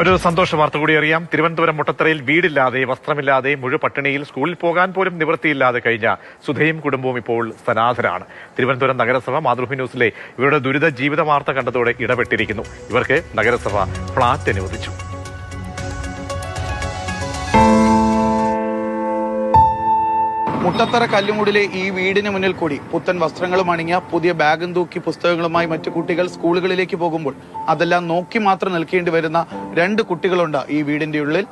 ഒരു സന്തോഷ വാർത്ത കൂടി അറിയാം. തിരുവനന്തപുരം മുട്ടത്തറയിൽ വീടില്ലാതെ വസ്ത്രമില്ലാതെ മുഴു പട്ടിണിയിൽ സ്കൂളിൽ പോകാൻ പോലും നിവൃത്തിയില്ലാതെ കഴിഞ്ഞ സുധയും കുടുംബവും ഇപ്പോൾ സനാഥരാണ് തിരുവനന്തപുരം നഗരസഭ മാതൃഭൂമി ന്യൂസിലെ ഇവരുടെ ദുരിത ജീവിത വാർത്ത കണ്ടതോടെ ഇടപെട്ടിരിക്കുന്നു. ഇവർക്ക് നഗരസഭ ഫ്ളാറ്റ് അനുവദിച്ചു. മുട്ടത്തറ കല്ലുമുടിലെ ഈ വീടിന് മുന്നിൽ കൂടി പുത്തൻ വസ്ത്രങ്ങളും അണിഞ്ഞ പുതിയ ബാഗും തൂക്കി പുസ്തകങ്ങളുമായി മറ്റു കുട്ടികൾ സ്കൂളുകളിലേക്ക് പോകുമ്പോൾ അതെല്ലാം നോക്കി മാത്രം നിൽക്കേണ്ടി വരുന്ന രണ്ട് കുട്ടികളുണ്ട് ഈ വീടിന്റെ ഉള്ളിൽ.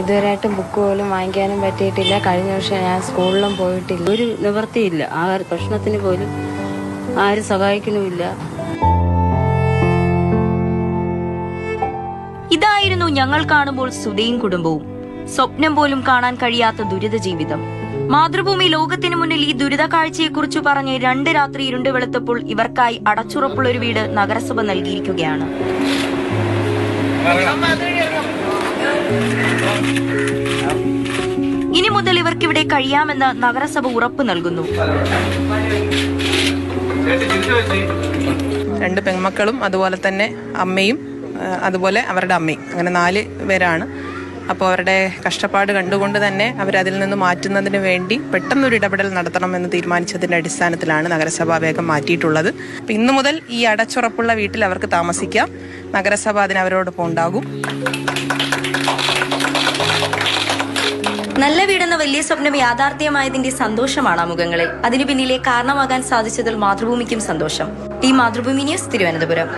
ഇതുവരെയായിട്ടും ബുക്ക് പോലും വാങ്ങിക്കാനും പറ്റിയിട്ടില്ല. കഴിഞ്ഞ വർഷം ഞാൻ സ്കൂളിലും പോയിട്ടില്ല. ഒരു നിവൃത്തിയില്ല. ആ ഒരു പ്രശ്നത്തിന് പോലും ആരും സഹായിക്കുന്നുമില്ല. ഇതായിരുന്നു ഞങ്ങൾ കാണുമ്പോൾ സുധയും കുടുംബവും. സ്വപ്നം പോലും കാണാൻ കഴിയാത്ത ദുരിത ജീവിതം. മാതൃഭൂമി ലോകത്തിന് മുന്നിൽ ഈ ദുരിത കാഴ്ചയെക്കുറിച്ച് പറഞ്ഞ് രണ്ട് രാത്രി ഇരുണ്ട് വെളുത്തപ്പോൾ ഇവർക്കായി അടച്ചുറപ്പുള്ള ഒരു വീട് നഗരസഭ നൽകിയിരിക്കുകയാണ്. ഇനി മുതൽ ഇവർക്കിവിടെ കഴിയാമെന്ന് നഗരസഭ ഉറപ്പ് നൽകുന്നു. രണ്ട് പെൺമക്കളും അതുപോലെ തന്നെ അമ്മയും അതുപോലെ അവരുടെ അമ്മയും. അങ്ങനെ നാല് പേരാണ്. അപ്പോൾ അവരുടെ കഷ്ടപ്പാട് കണ്ടുകൊണ്ട് തന്നെ അവരതിൽ നിന്ന് മാറ്റുന്നതിന് വേണ്ടി പെട്ടെന്നൊരു ഇടപെടൽ നടത്തണമെന്ന് തീരുമാനിച്ചതിന്റെ അടിസ്ഥാനത്തിലാണ് നഗരസഭ വേഗം മാറ്റിയിട്ടുള്ളത്. അപ്പം ഇന്നു മുതൽ ഈ അടച്ചുറപ്പുള്ള വീട്ടിൽ അവർക്ക് താമസിക്കാം. നഗരസഭ അതിന് അവരോടൊപ്പം ഉണ്ടാകും. നല്ല വീടെന്ന വലിയ സ്വപ്നം യാഥാർത്ഥ്യമായതിന്റെ സന്തോഷമാണ് ആ മുഖങ്ങളിൽ അതിനു പിന്നിലെ കാരണമാകാൻ സാധിച്ചതിൽ മാതൃഭൂമിക്കും സന്തോഷം. ഈ മാതൃഭൂമി ന്യൂസ് തിരുവനന്തപുരം.